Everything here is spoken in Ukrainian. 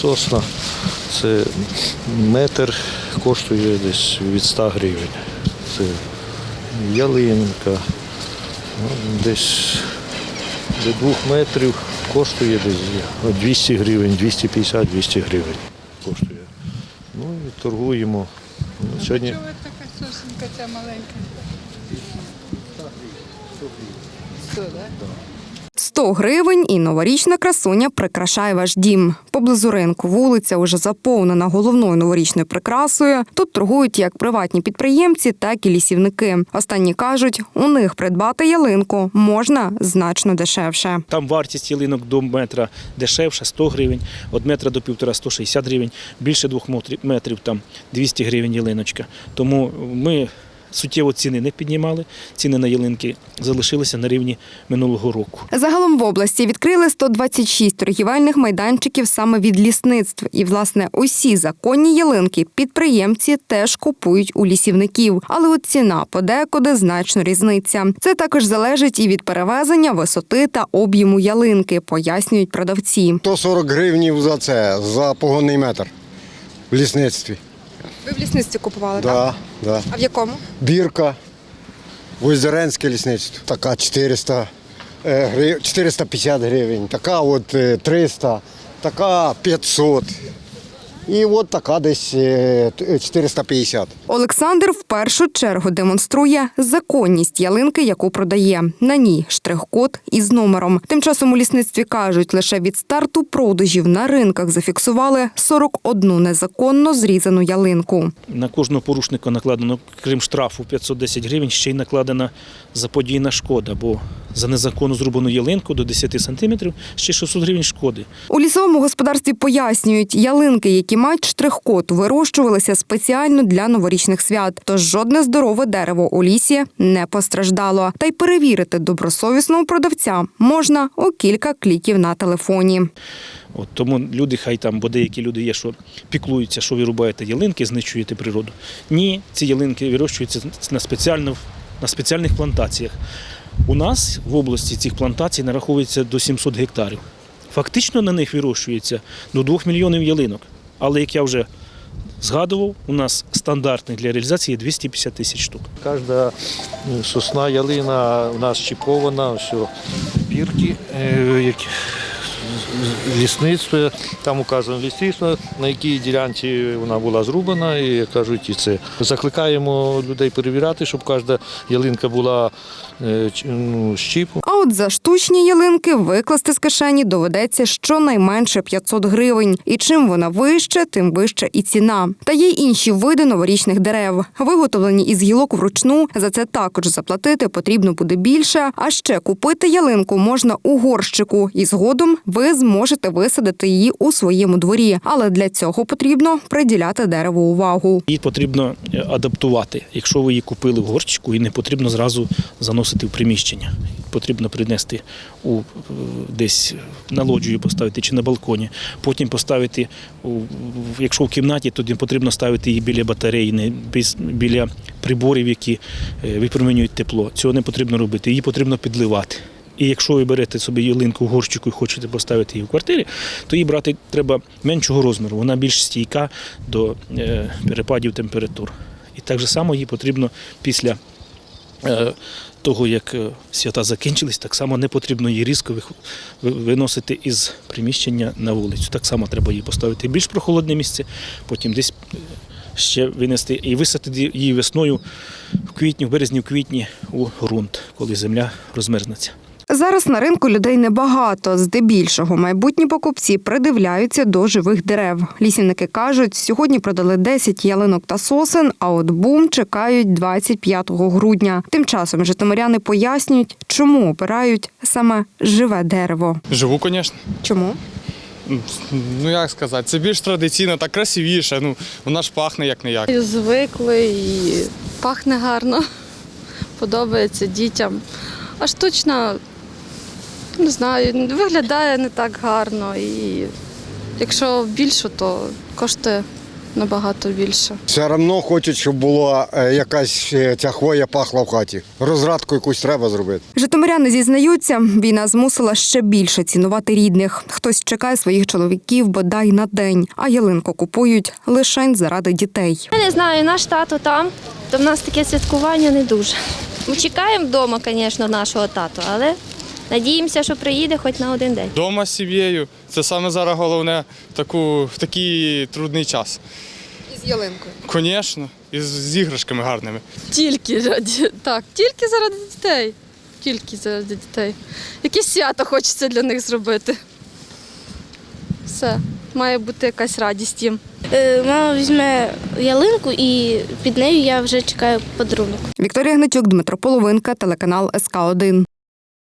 сосна. Це метр коштує десь від 100 гривень. Це ялинка. Ну, десь до двох метрів коштує десь 200 гривень, 250-200 гривень коштує. Ну і торгуємо. Ну, Сьогодні Чого така сосенка ця маленька? 100, так? 100 гривень і новорічна красуня прикрашає ваш дім. Поблизу ринку вулиця уже заповнена головною новорічною прикрасою. Тут торгують як приватні підприємці, так і лісівники. Останні кажуть, у них придбати ялинку можна значно дешевше. Там вартість ялинок до метра дешевша 100 гривень, від метра до півтора 160 гривень, більше двох метрів- там 200 гривень ялиночка. Тому ми суттєво ціни не піднімали, ціни на ялинки залишилися на рівні минулого року. Загалом в області відкрили 126 торгівельних майданчиків саме від лісництв. І, власне, усі законні ялинки підприємці теж купують у лісівників. Але от ціна подекуди значно різниця. Це також залежить і від перевезення, висоти та об'єму ялинки, пояснюють продавці. 140 гривнів за це, за погонний метр в лісництві. Ви в лісництві купували, Да, да. А в якому? Бірка, Озеренське лісництво. Така 400 е, грив- 450 гривень, така от е, 300, така 500. І от така десь е, 450. Олександр в першу чергу демонструє законність ялинки, яку продає. На ній штрих-код із номером. Тим часом у лісництві кажуть, лише від старту продажів на ринках зафіксували 41 незаконно зрізану ялинку. На кожного порушника накладено, крім штрафу 510 гривень, ще й накладена заподійна шкода, бо за незаконно зрубану ялинку до 10 сантиметрів ще 600 гривень шкоди. У лісовому господарстві пояснюють, ялинки, які мають штрих-код, вирощувалися спеціально для новорічних свят. Тож жодне здорове дерево у лісі не постраждало. Та й перевірити добросовісного продавця можна у кілька кліків на телефоні. От тому люди, хай там, бо деякі люди є, що піклуються, що ви рубаєте ялинки, знищуєте природу. Ні, ці ялинки вирощуються на спеціально на спеціальних плантаціях. У нас в області цих плантацій нараховується до 700 гектарів. Фактично на них вирощується до 2 мільйонів ялинок. Але як я вже згадував, у нас стандартних для реалізації 250 тисяч штук. Кожна е, сосна, ялина у нас чіпована, все, бірки, які лісництво, там указано лісництво, на якій ділянці вона була зрубана, і кажуть, і це закликаємо людей перевіряти, щоб кожна ялинка була е, ну, з чіпом. От за штучні ялинки викласти з кишені доведеться щонайменше 500 гривень. І чим вона вища, тим вища і ціна. Та є й інші види новорічних дерев. Виготовлені із гілок вручну. За це також заплатити потрібно буде більше. А ще купити ялинку можна у горщику, і згодом ви зможете висадити її у своєму дворі. Але для цього потрібно приділяти дереву увагу. Її потрібно е, адаптувати. Якщо ви її купили в горщику, і не потрібно зразу заносити в приміщення. Потрібно принести у е, десь на лоджію поставити чи на балконі. Потім поставити, якщо в кімнаті, тоді потрібно ставити її біля батареї, біля приборів, які е, випромінюють тепло. Цього не потрібно робити. Її потрібно підливати. І якщо ви берете собі ялинку в горщику і хочете поставити її в квартирі, то її брати треба меншого розміру. Вона більш стійка до е, перепадів температур. І так же само її потрібно після того, як е, свята закінчились, так само не потрібно її різко виносити із приміщення на вулицю. Так само треба її поставити в більш прохолодне місце, потім десь е, ще винести і висадити її весною в квітні, в березні, в квітні у ґрунт, коли земля розмерзнеться. Зараз на ринку людей небагато. Здебільшого майбутні покупці придивляються до живих дерев. Лісівники кажуть, сьогодні продали 10 ялинок та сосен, а от бум чекають 25 грудня. Тим часом житомиряни пояснюють, чому обирають саме живе дерево. Живу, звісно. Чому? Ну як сказати, це більш традиційно, так красивіше. Ну, вона ж пахне як не як. Звикли і пахне гарно, подобається дітям. А штучна, не знаю, виглядає не так гарно. І якщо більше, то коштує набагато більше. Все одно хочуть, щоб була е, якась е, ця хвоя пахла в хаті. Розрадку якусь треба зробити. Житомиряни зізнаються, війна змусила ще більше цінувати рідних. Хтось чекає своїх чоловіків бодай на день, а ялинку купують лише заради дітей. Я не знаю, наш тато там, то в нас таке святкування не дуже. Ми чекаємо вдома, звісно, нашого тату, але надіємося, що приїде хоч на один день. Дома з сім'єю. Це саме зараз головне в, таку, в такий трудний час. І з ялинкою. Звісно, і з, з іграшками гарними. Тільки раді так, тільки заради дітей. Тільки заради дітей. Якесь свято хочеться для них зробити. Все, має бути якась радість їм. Е, Мама візьме ялинку і під нею я вже чекаю подарунок. Вікторія Гнатюк, Дмитро Половинка, телеканал СК 1